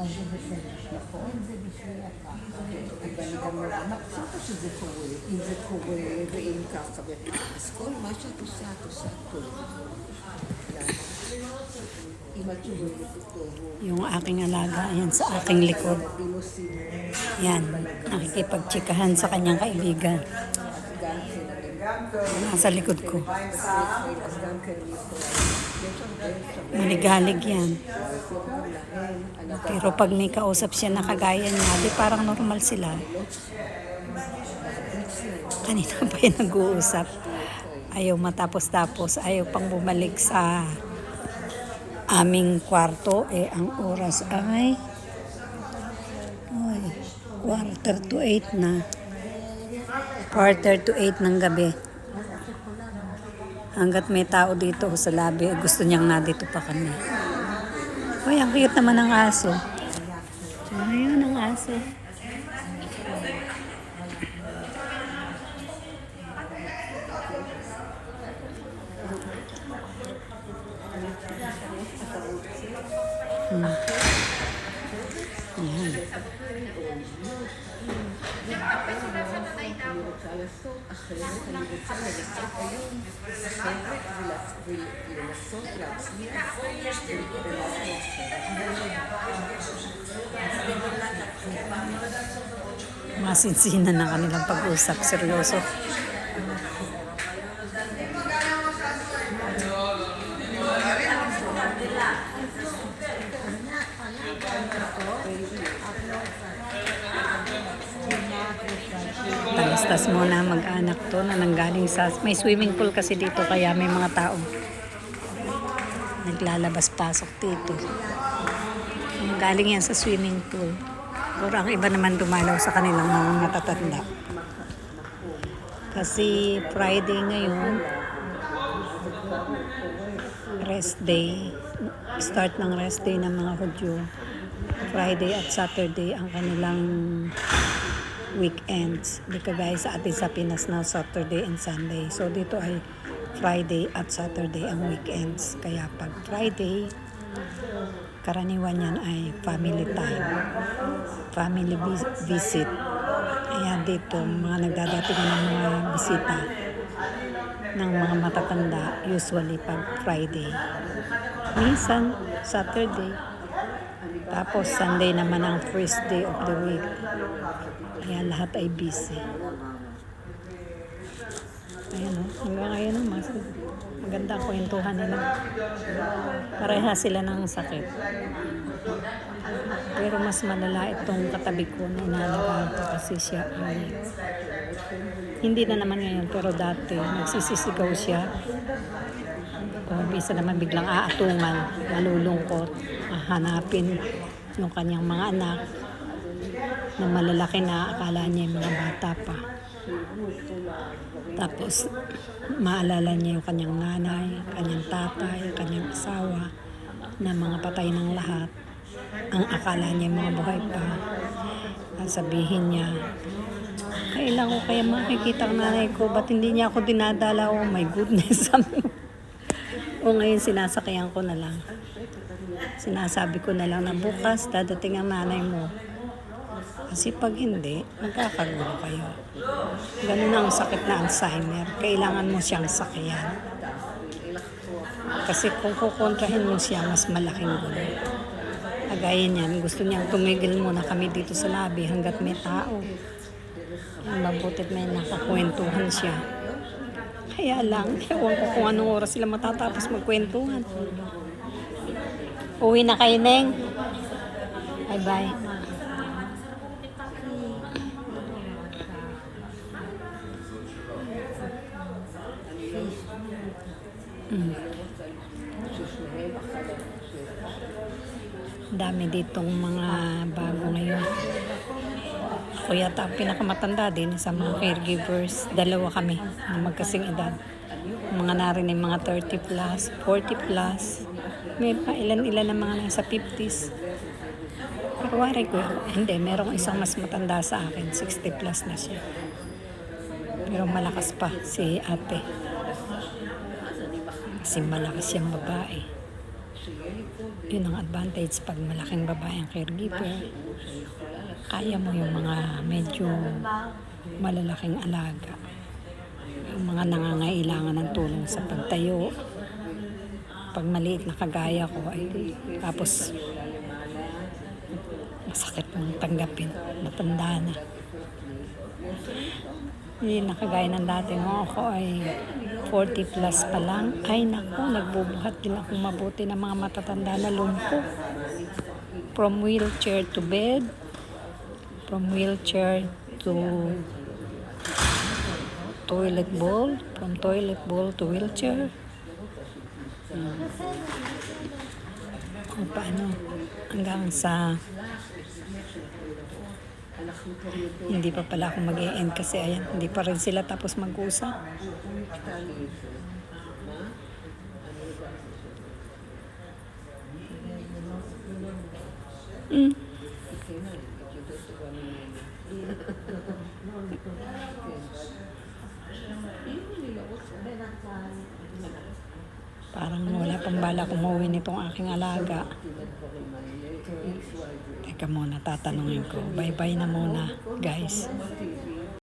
זה בסדר. נכון, זה בשביל הפחד. אבל אני גם מבסוטה שזה קורה, אם זה קורה ואם ככה. ו- אז כל מה שאת עושה, את עושה טוב. אם את שומרת אותו, Yung aking alaga, ayan sa aking likod. אם עושים, Yan, nakikipagtsikahan sa kanyang kaibigan. Nasa likod ko. Maligalig yan. Pero pag may kausap siya na kagaya niya, di parang normal sila. Kanina pa yung nag-uusap. Ayaw matapos-tapos, ayaw pang bumalik sa aming kwarto. Eh, ang oras ay... Oy, quarter to eight na. Quarter to eight ng gabi. Hanggat may tao dito sa labi, gusto niyang na dito pa kami. Uy, ang cute naman ng aso. Ayun ang aso. Hmm. Ayan. Hmm sempre relação criativa masinsinan ng kanilang pag-usap seryoso. Talastas muna mag-anak to na nanggaling sa... May swimming pool kasi dito kaya may mga tao. Naglalabas-pasok dito. Galing yan sa swimming pool. Pero ang iba naman dumalaw sa kanilang mga matatanda. Kasi Friday ngayon, rest day. Start ng rest day ng mga Hudyo. Friday at Saturday ang kanilang weekends. Di kagaya sa atin sa Pinas na Saturday and Sunday. So dito ay Friday at Saturday ang weekends. Kaya pag Friday, karaniwan yan ay family time. Family vis- visit. Ayan dito, mga nagdadating ng mga bisita ng mga matatanda, usually pag Friday. Minsan, Saturday. Tapos Sunday naman ang first day of the week. Kaya lahat ay busy. Ayan o, hanggang ngayon o, mas maganda ang kwentuhan nila. Pareha sila ng sakit. Pero mas malala itong katabi ko na inalagaan ko kasi siya ay hindi na naman ngayon pero dati nagsisisigaw siya. O minsan naman biglang aatungan, malulungkot, hanapin yung kanyang mga anak na malalaki na akala niya yung mga bata pa. Tapos, maalala niya yung kanyang nanay, kanyang tatay, kanyang asawa, na mga patay ng lahat. Ang akala niya mga buhay pa. Sabihin niya, kailan ko kaya makikita ang nanay ko? Ba't hindi niya ako dinadala? Oh my goodness. o ngayon sinasakyan ko na lang. Sinasabi ko na lang na bukas dadating ang nanay mo. Kasi pag hindi, magkakagulo kayo. Ganun ang sakit na Alzheimer. Kailangan mo siyang sakyan. Kasi kung kukontrahin mo siya, mas malaking gulo. Kagaya niyan, gusto niyang tumigil muna kami dito sa labi hanggat may tao. Mabutit may nakakwentuhan siya. Kaya lang, ewan ko kung anong oras sila matatapos magkwentuhan. Uwi na kayo, Neng. Bye-bye. Dami ditong mga bago ngayon. Ako yata ang pinakamatanda din sa mga caregivers. Dalawa kami na magkasing edad. Mga narinig mga 30 plus, 40 plus. May pa ilan-ilan na mga nasa 50s. Pero wari ko, hindi, merong isang mas matanda sa akin. 60 plus na siya. Pero malakas pa si ate. Kasi malakas siyang babae. Yun ang advantage pag malaking babae ang caregiver. Kaya mo yung mga medyo malalaking alaga. Yung mga nangangailangan ng tulong sa pagtayo. Pag maliit na kagaya ko, ay tapos masakit mong tanggapin. Matanda na. Hindi nakagaya ng dati mo. Ako ay 40 plus pa lang. Ay naku, nagbubuhat din ako mabuti ng mga matatanda na lumpo. From wheelchair to bed. From wheelchair to toilet bowl. From toilet bowl to wheelchair. Hmm. Kung paano. Hanggang sa hindi pa pala ako mag end kasi ayan, hindi pa rin sila tapos mag-usap. Mm. Parang wala pang bala umuwi nitong aking alaga. Teka muna, tatanungin ko. Bye-bye na muna, guys.